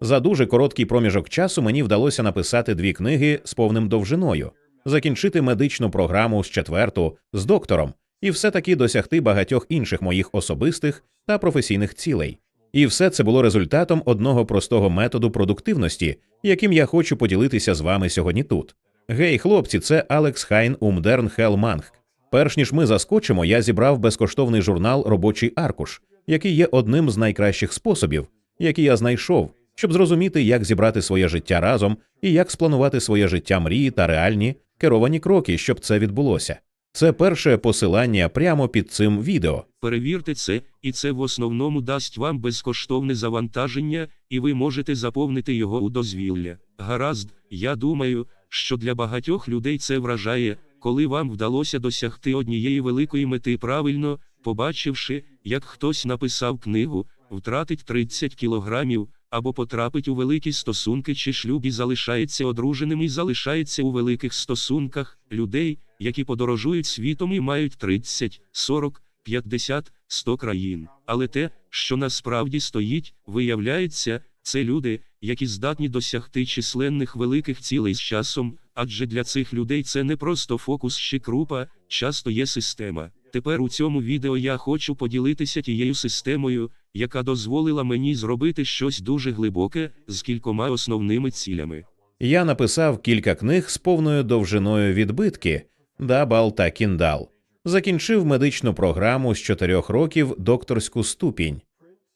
За дуже короткий проміжок часу мені вдалося написати дві книги з повним довжиною, закінчити медичну програму з четверту з доктором, і все таки досягти багатьох інших моїх особистих та професійних цілей. І все це було результатом одного простого методу продуктивності, яким я хочу поділитися з вами сьогодні тут. Гей, хлопці, це Алекс Хайн Умдерн Хелманг. Перш ніж ми заскочимо, я зібрав безкоштовний журнал Робочий аркуш, який є одним з найкращих способів, які я знайшов, щоб зрозуміти, як зібрати своє життя разом і як спланувати своє життя мрії та реальні керовані кроки, щоб це відбулося. Це перше посилання прямо під цим відео. Перевірте це, і це в основному дасть вам безкоштовне завантаження, і ви можете заповнити його у дозвілля. Гаразд, я думаю, що для багатьох людей це вражає, коли вам вдалося досягти однієї великої мети правильно, побачивши, як хтось написав книгу, втратить 30 кілограмів, або потрапить у великі стосунки чи шлюб і залишається одруженим і залишається у великих стосунках людей, які подорожують світом і мають 30, 40, 50, 100 країн. Але те, що насправді стоїть, виявляється, це люди, які здатні досягти численних великих цілей з часом, адже для цих людей це не просто фокус чи крупа, часто є система. Тепер у цьому відео я хочу поділитися тією системою, яка дозволила мені зробити щось дуже глибоке з кількома основними цілями. Я написав кілька книг з повною довжиною відбитки Дабал та Кіндал. Закінчив медичну програму з чотирьох років докторську ступінь.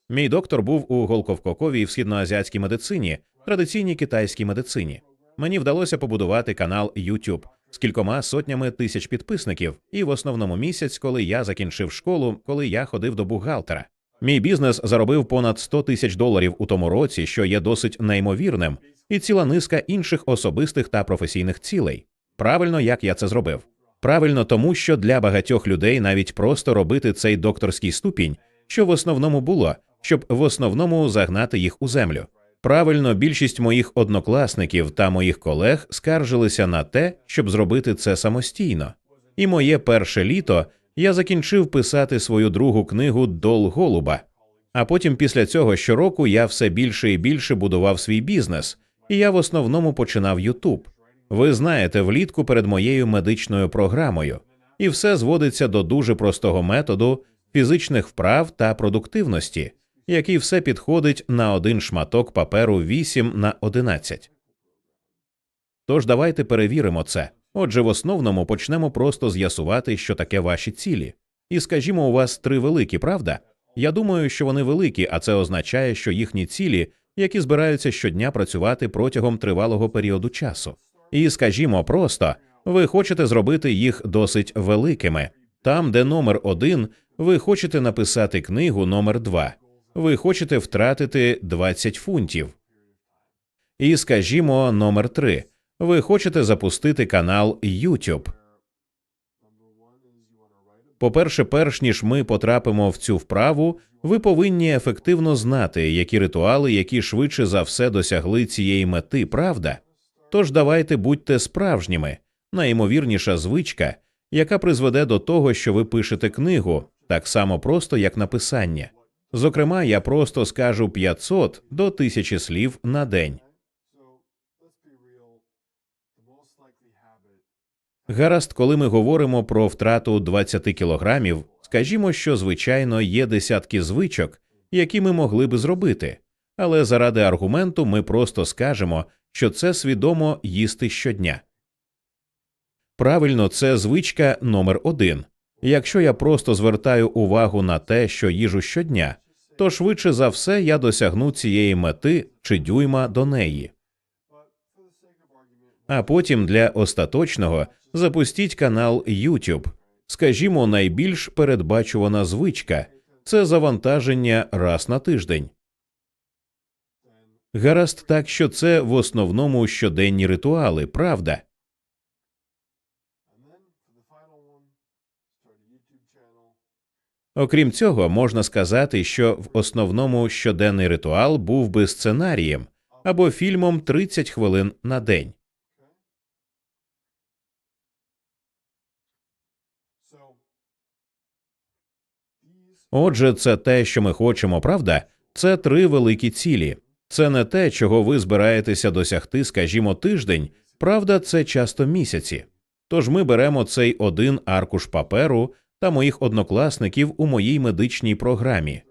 Мій доктор був у голковкоковій східноазіатській медицині, традиційній китайській медицині. Мені вдалося побудувати канал YouTube з кількома сотнями тисяч підписників, і в основному місяць, коли я закінчив школу, коли я ходив до бухгалтера. Мій бізнес заробив понад 100 тисяч доларів у тому році, що є досить неймовірним, і ціла низка інших особистих та професійних цілей. Правильно, як я це зробив. Правильно, тому що для багатьох людей навіть просто робити цей докторський ступінь, що в основному було, щоб в основному загнати їх у землю. Правильно, більшість моїх однокласників та моїх колег скаржилися на те, щоб зробити це самостійно. І моє перше літо я закінчив писати свою другу книгу Дол Голуба. А потім, після цього щороку, я все більше і більше будував свій бізнес, і я в основному починав Ютуб. Ви знаєте, влітку перед моєю медичною програмою, і все зводиться до дуже простого методу фізичних вправ та продуктивності, який все підходить на один шматок паперу 8 на 11. Тож давайте перевіримо це. Отже, в основному почнемо просто з'ясувати, що таке ваші цілі. І скажімо, у вас три великі, правда? Я думаю, що вони великі, а це означає, що їхні цілі, які збираються щодня працювати протягом тривалого періоду часу. І скажімо просто, ви хочете зробити їх досить великими. Там, де номер один, ви хочете написати книгу номер два. Ви хочете втратити 20 фунтів. І скажімо, номер три. Ви хочете запустити канал YouTube. По-перше, перш ніж ми потрапимо в цю вправу, ви повинні ефективно знати, які ритуали, які швидше за все досягли цієї мети, правда? Тож давайте будьте справжніми, найімовірніша звичка, яка призведе до того, що ви пишете книгу, так само просто, як написання. Зокрема, я просто скажу 500 до 1000 слів на день. Гаразд, коли ми говоримо про втрату 20 кілограмів, скажімо, що звичайно є десятки звичок, які ми могли би зробити, але заради аргументу ми просто скажемо, що це свідомо їсти щодня. Правильно, це звичка номер один. Якщо я просто звертаю увагу на те, що їжу щодня, то швидше за все я досягну цієї мети чи дюйма до неї. А потім для остаточного запустіть канал YouTube. Скажімо, найбільш передбачувана звичка це завантаження раз на тиждень. Гаразд так, що це в основному щоденні ритуали, правда? Окрім цього, можна сказати, що в основному щоденний ритуал був би сценарієм або фільмом 30 хвилин на день. Отже, це те, що ми хочемо, правда? Це три великі цілі. Це не те, чого ви збираєтеся досягти, скажімо, тиждень, правда, це часто місяці. Тож ми беремо цей один аркуш паперу та моїх однокласників у моїй медичній програмі.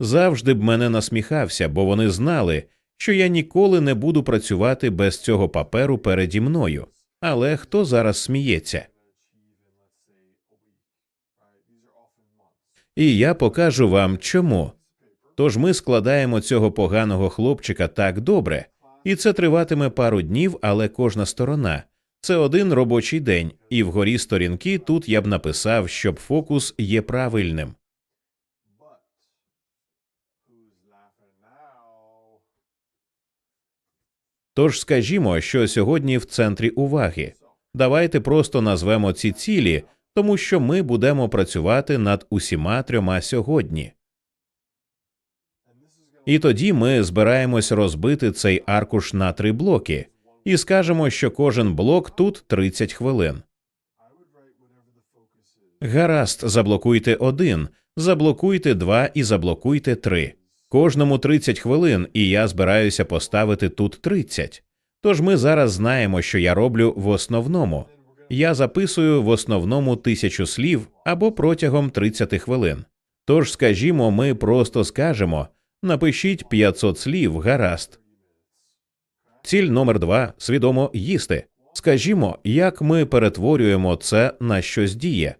Завжди б мене насміхався, бо вони знали, що я ніколи не буду працювати без цього паперу переді мною. Але хто зараз сміється? І я покажу вам чому. Тож ми складаємо цього поганого хлопчика так добре, і це триватиме пару днів, але кожна сторона. Це один робочий день, і вгорі сторінки тут я б написав, щоб фокус є правильним. Тож скажімо, що сьогодні в центрі уваги. Давайте просто назвемо ці цілі, тому що ми будемо працювати над усіма трьома сьогодні. І тоді ми збираємось розбити цей аркуш на три блоки і скажемо, що кожен блок тут 30 хвилин. Гаразд, заблокуйте один, заблокуйте два і заблокуйте три. Кожному 30 хвилин, і я збираюся поставити тут 30. Тож ми зараз знаємо, що я роблю в основному. Я записую в основному тисячу слів або протягом 30 хвилин. Тож, скажімо, ми просто скажемо напишіть 500 слів, гаразд. Ціль номер два свідомо їсти. Скажімо, як ми перетворюємо це на щось діє.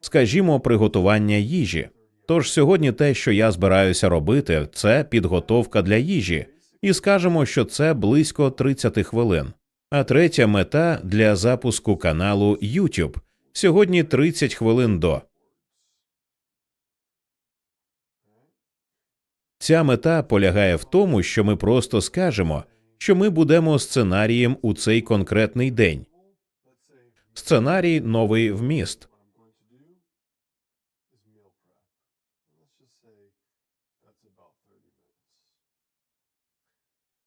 Скажімо, приготування їжі. Тож сьогодні те, що я збираюся робити, це підготовка для їжі, і скажемо, що це близько 30 хвилин. А третя мета для запуску каналу YouTube сьогодні 30 хвилин до. Ця мета полягає в тому, що ми просто скажемо, що ми будемо сценарієм у цей конкретний день. Сценарій новий вміст.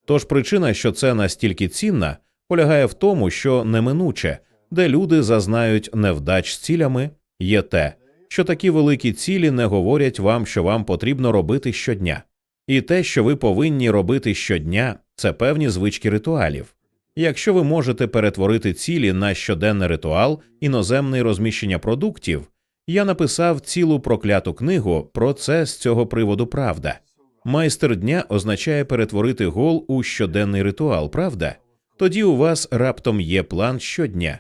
Тож причина, що це настільки цінна, полягає в тому, що неминуче, де люди зазнають невдач з цілями, є те, що такі великі цілі не говорять вам, що вам потрібно робити щодня. І те, що ви повинні робити щодня, це певні звички ритуалів. Якщо ви можете перетворити цілі на щоденний ритуал іноземне розміщення продуктів, я написав цілу прокляту книгу про це з цього приводу правда. Майстер дня означає перетворити гол у щоденний ритуал, правда? Тоді у вас раптом є план щодня.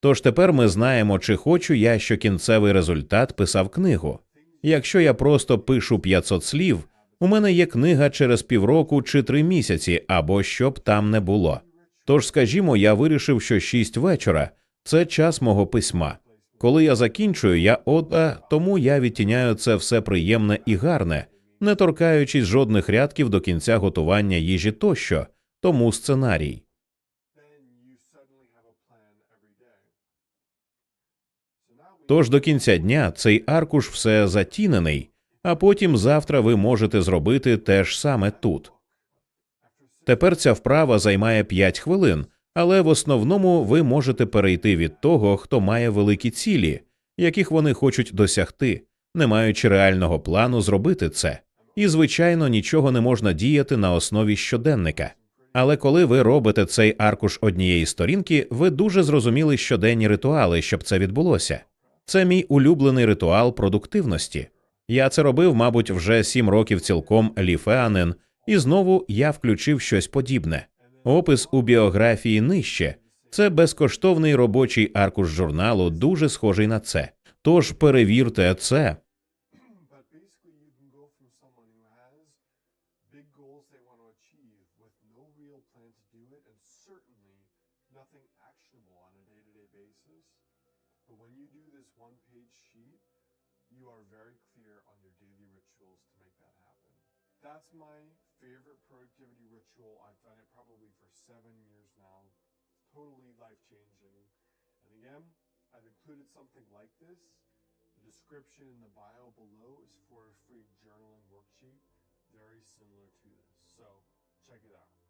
Тож тепер ми знаємо, чи хочу я, що кінцевий результат писав книгу. Якщо я просто пишу 500 слів, у мене є книга через півроку чи три місяці, або що б там не було. Тож, скажімо, я вирішив, що шість вечора це час мого письма. Коли я закінчую, я ода, тому я відтіняю це все приємне і гарне, не торкаючись жодних рядків до кінця готування їжі тощо, тому сценарій. Тож до кінця дня цей аркуш все затінений, а потім завтра ви можете зробити те ж саме тут. Тепер ця вправа займає 5 хвилин, але в основному ви можете перейти від того, хто має великі цілі, яких вони хочуть досягти, не маючи реального плану зробити це. І, звичайно, нічого не можна діяти на основі щоденника. Але коли ви робите цей аркуш однієї сторінки, ви дуже зрозуміли щоденні ритуали, щоб це відбулося. Це мій улюблений ритуал продуктивності. Я це робив, мабуть, вже сім років цілком ліфеанен, і знову я включив щось подібне. Опис у біографії нижче. Це безкоштовний робочий аркуш журналу, дуже схожий на це. Тож перевірте це. Favorite productivity ritual. I've done it probably for seven years now. It's Totally life changing. And again, I've included something like this. The description in the bio below is for a free journaling worksheet, very similar to this. So check it out.